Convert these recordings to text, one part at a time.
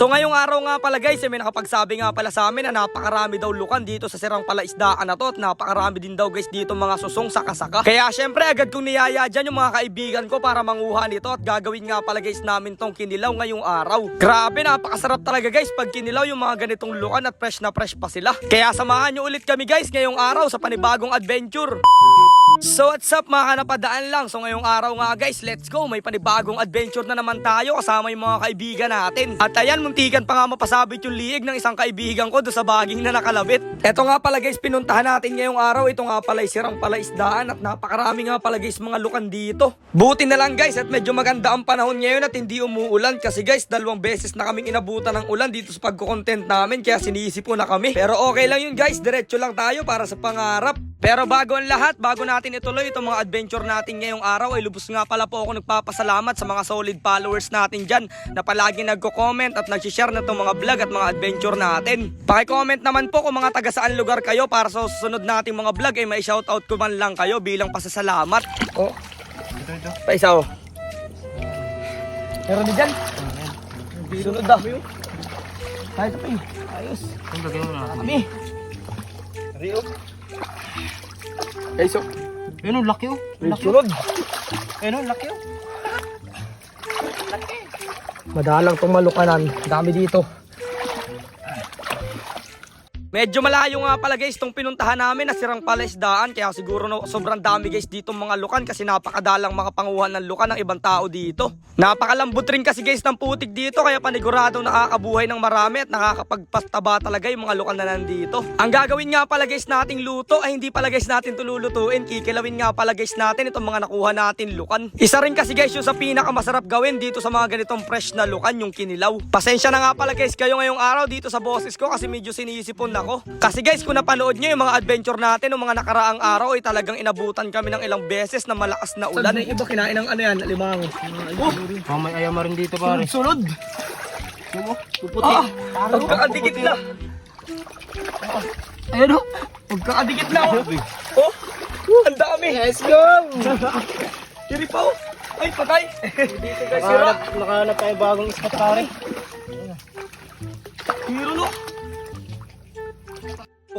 So ngayong araw nga pala guys, eh, may nakapagsabi nga pala sa amin na napakarami daw lukan dito sa sirang palaisdaan na to at napakarami din daw guys dito mga susong saka-saka. Kaya syempre agad kong niyaya dyan yung mga kaibigan ko para manguha nito at gagawin nga pala guys namin tong kinilaw ngayong araw. Grabe napakasarap talaga guys pag kinilaw yung mga ganitong lukan at fresh na fresh pa sila. Kaya samahan nyo ulit kami guys ngayong araw sa panibagong adventure. So what's up mga kanapadaan lang? So ngayong araw nga guys let's go. May panibagong adventure na naman tayo Kasama yung mga kaibigan natin. At ayan muntikan pa nga mapasabit yung liig Ng isang kaibigan ko do sa baging na nakalabit. Eto nga pala guys pinuntahan natin ngayong araw. Ito nga pala sirang palaisdaan At napakarami nga pala guys mga lukan dito. Buti na lang guys at medyo maganda ang panahon ngayon At hindi umuulan Kasi guys dalawang beses na kaming inabutan ng ulan Dito sa pagkukontent namin Kaya sinisip na kami. Pero okay lang yun guys Diretso lang tayo para sa pangarap pero bago ang lahat, bago natin ituloy itong mga adventure natin ngayong araw, ay lubos nga pala po ako nagpapasalamat sa mga solid followers natin dyan na palagi nagko-comment at nag-share na itong mga vlog at mga adventure natin. Pakicomment naman po kung mga taga saan lugar kayo para sa susunod nating mga vlog ay may shoutout ko man lang kayo bilang pasasalamat. Oh, Ito, ito. pa isa oh. Meron din dyan. Sunod na. Kahit pa eh. Ayos. Kami. Rio. Guys, oh. Ayun, ang laki oh. May sunod. Ayun, ang laki oh. Madalang tong malukanan. Dami dito. Medyo malayo nga pala guys itong pinuntahan namin na sirang palaisdaan kaya siguro no, sobrang dami guys dito mga lukan kasi napakadalang mga panguhan ng lukan ng ibang tao dito. Napakalambot rin kasi guys ng putik dito kaya panigurado nakakabuhay ng marami at nakakapagpastaba talaga yung mga lukan na nandito. Ang gagawin nga pala guys nating luto ay hindi pala guys natin tululutuin, kikilawin nga pala guys natin itong mga nakuha natin lukan. Isa rin kasi guys yung sa pinakamasarap gawin dito sa mga ganitong fresh na lukan yung kinilaw. Pasensya na nga pala guys kayo ngayong araw dito sa boses ko kasi medyo sinisipon ako. Kasi guys kung napanood nyo yung mga adventure natin ng mga nakaraang araw ay talagang inabutan kami ng ilang beses na malakas na ulan. iba kinain ng ano yan, limang. Oh, Mamay ayama rin dito pare. sunod. Puputi. Ah, pagkakadikit na. Ayun oh, pagkakadikit na oh. Oh, ang dami. Let's go. Tiri pa oh. Ay, patay. Dito guys, sira. Nakahanap, tayo bagong spot pare. Hero no.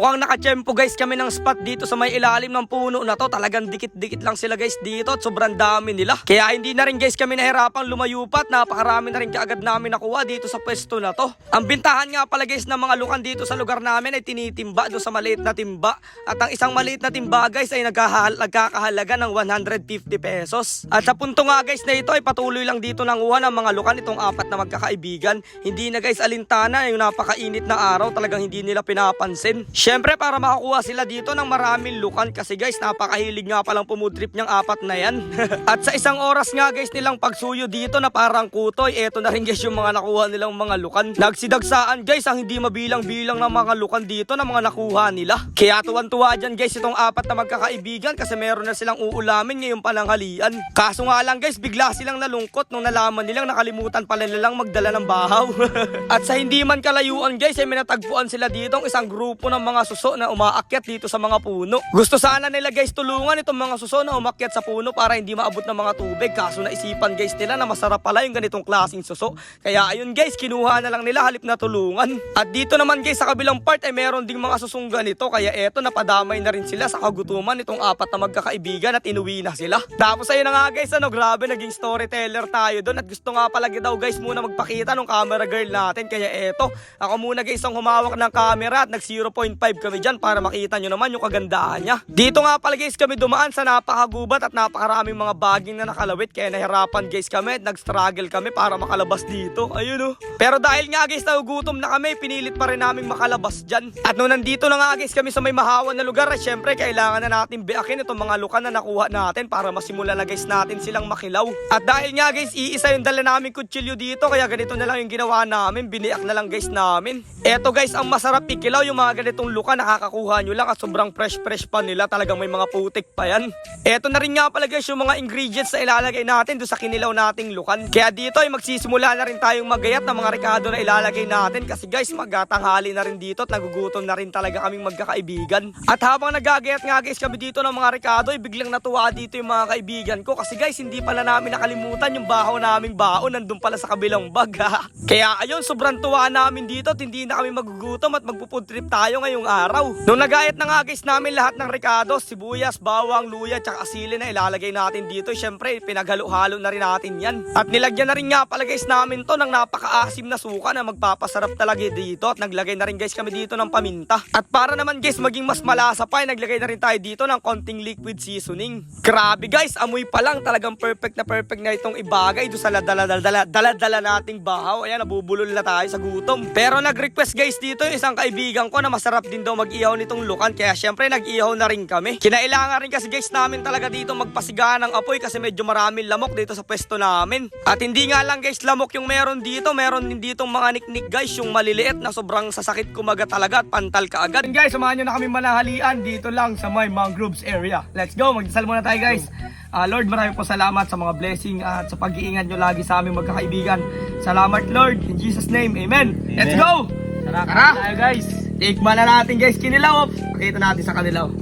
Mukhang nakachempo guys kami ng spot dito sa may ilalim ng puno na to. Talagang dikit-dikit lang sila guys dito at sobrang dami nila. Kaya hindi na rin guys kami nahirapang lumayupat. Napakarami na rin kaagad namin nakuha dito sa pwesto na to. Ang bintahan nga pala guys ng mga lukan dito sa lugar namin ay tinitimba doon sa maliit na timba. At ang isang maliit na timba guys ay nagkahal- nagkakahalaga ng 150 pesos. At sa punto nga guys na ito ay patuloy lang dito nanguha ng mga lukan itong apat na magkakaibigan. Hindi na guys alintana yung napakainit na araw talagang hindi nila pinapansin. Syempre para makakuha sila dito ng maraming lukan kasi guys napakahilig nga palang pumudrip niyang apat na yan. At sa isang oras nga guys nilang pagsuyo dito na parang kutoy, eto na rin guys yung mga nakuha nilang mga lukan. Nagsidagsaan guys ang hindi mabilang-bilang ng mga lukan dito na mga nakuha nila. Kaya tuwan-tuwa dyan guys itong apat na magkakaibigan kasi meron na silang uulamin ngayong pananghalian. Kaso nga lang guys bigla silang nalungkot nung nalaman nilang nakalimutan pala nilang magdala ng bahaw. At sa hindi man kalayuan guys ay may natagpuan sila dito ang isang grupo ng mga suso na umaakyat dito sa mga puno. Gusto sana nila guys tulungan itong mga suso na umakyat sa puno para hindi maabot ng mga tubig. Kaso naisipan guys nila na masarap pala yung ganitong klaseng suso. Kaya ayun guys, kinuha na lang nila halip na tulungan. At dito naman guys sa kabilang part ay meron ding mga susong ganito. Kaya eto napadamay na rin sila sa kagutuman itong apat na magkakaibigan at inuwi na sila. Tapos ayun na nga guys, ano grabe naging storyteller tayo doon at gusto nga pala daw guys muna magpakita ng camera girl natin. Kaya eto, ako muna guys ang humawak ng camera at nag 0.5 kami dyan para makita nyo naman yung kagandahan niya. Dito nga pala guys kami dumaan sa napakagubat at napakaraming mga baging na nakalawit kaya nahirapan guys kami at nag-struggle kami para makalabas dito. Ayun oh. Pero dahil nga guys nagugutom na kami, pinilit pa rin namin makalabas dyan. At nung nandito na nga guys kami sa may mahawan na lugar, syempre kailangan na natin biakin itong mga lukan na nakuha natin para masimula na guys natin silang makilaw. At dahil nga guys, iisa yung dala namin kutsilyo dito kaya ganito na lang yung ginawa namin, biniak na lang guys namin. Eto guys, ang masarap ikilaw yung mga ganitong itong luka, nakakakuha nyo lang at sobrang fresh-fresh pa nila. Talagang may mga putik pa yan. Eto na rin nga pala guys yung mga ingredients na ilalagay natin doon sa kinilaw nating lukan. Kaya dito ay magsisimula na rin tayong magayat ng mga rekado na ilalagay natin kasi guys magkatanghali na rin dito at nagugutom na rin talaga kaming magkakaibigan. At habang nagagayat nga guys kami dito ng mga rekado ay biglang natuwa dito yung mga kaibigan ko kasi guys hindi pala namin nakalimutan yung bahaw naming baon nandun pala sa kabilang bag ha. Kaya ayun sobrang tuwa namin dito at hindi na kami magugutom at magpupud trip tayo ngayong araw. Nung nagayat na nga guys namin lahat ng rekado, sibuyas, bawang, luya, tsaka asili na ilalagay natin dito. Syempre pinaghalo-halo na rin natin yan. At nilagyan na rin nga pala guys namin to ng napakaasim na suka na magpapasarap talaga dito. At naglagay na rin guys kami dito ng paminta. At para naman guys maging mas malasa pa, ay naglagay na rin tayo dito ng konting liquid seasoning. Grabe guys, amoy pa lang talagang perfect na perfect na itong ibagay do sa dala-dala nating bahaw. Ayan, nabubulol na tayo sa gutom. Pero nag-request guys dito yung isang kaibigan ko na masarap din daw mag-ihaw nitong lukan. Kaya syempre nag-ihaw na rin kami. Kinailangan rin kasi guys namin talaga dito magpasiga ng apoy kasi medyo maraming lamok dito sa pwesto namin. At hindi nga lang guys lamok yung meron dito. Meron din ditong mga niknik guys yung maliliit na sobrang sasakit kumaga talaga at pantal ka agad. Guys, samahan nyo na kami manahalian dito lang sa my mangroves area. Let's go, magdasal muna tayo guys. Ah, Lord, marami po salamat sa mga blessing at sa pag-iingat nyo lagi sa aming magkakaibigan. Salamat Lord, in Jesus name, Amen. Let's go! Tara, Tara! tayo guys. Tikman na natin guys, kinilaw. oh. Pakita natin sa kanilaw.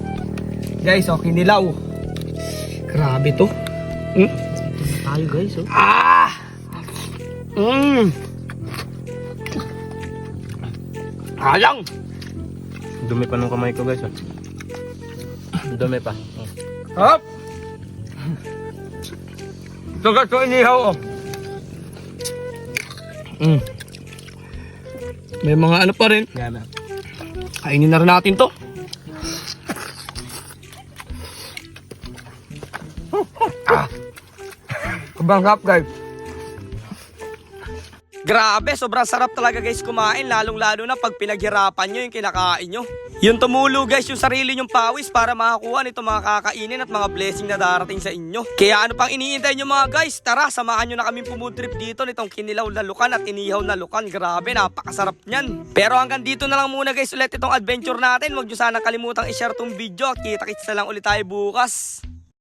Guys, oh, kinilaw. Grabe to. Mm. Tayo guys, oh. Ah! Mmm! Alang! Dumi pa ng kamay ko guys, oh. Dumi pa. Oh. Hop! Ito guys, ito inihaw oh. Mm. May mga ano pa rin. Yan na. Kainin na rin natin to. ah. Sobrang sarap guys. Grabe, sobrang sarap talaga guys kumain, lalong-lalo na pag pinaghirapan nyo yung kinakain nyo. Yung tumulo guys, yung sarili nyong pawis para makakuha nito mga kakainin at mga blessing na darating sa inyo. Kaya ano pang iniintay nyo mga guys? Tara, samahan nyo na kami pumutrip dito nitong kinilaw na lukan at inihaw na lukan. Grabe, napakasarap niyan. Pero hanggang dito na lang muna guys ulit itong adventure natin. Huwag nyo sana kalimutang i-share tong video at kita-kits na lang ulit tayo bukas.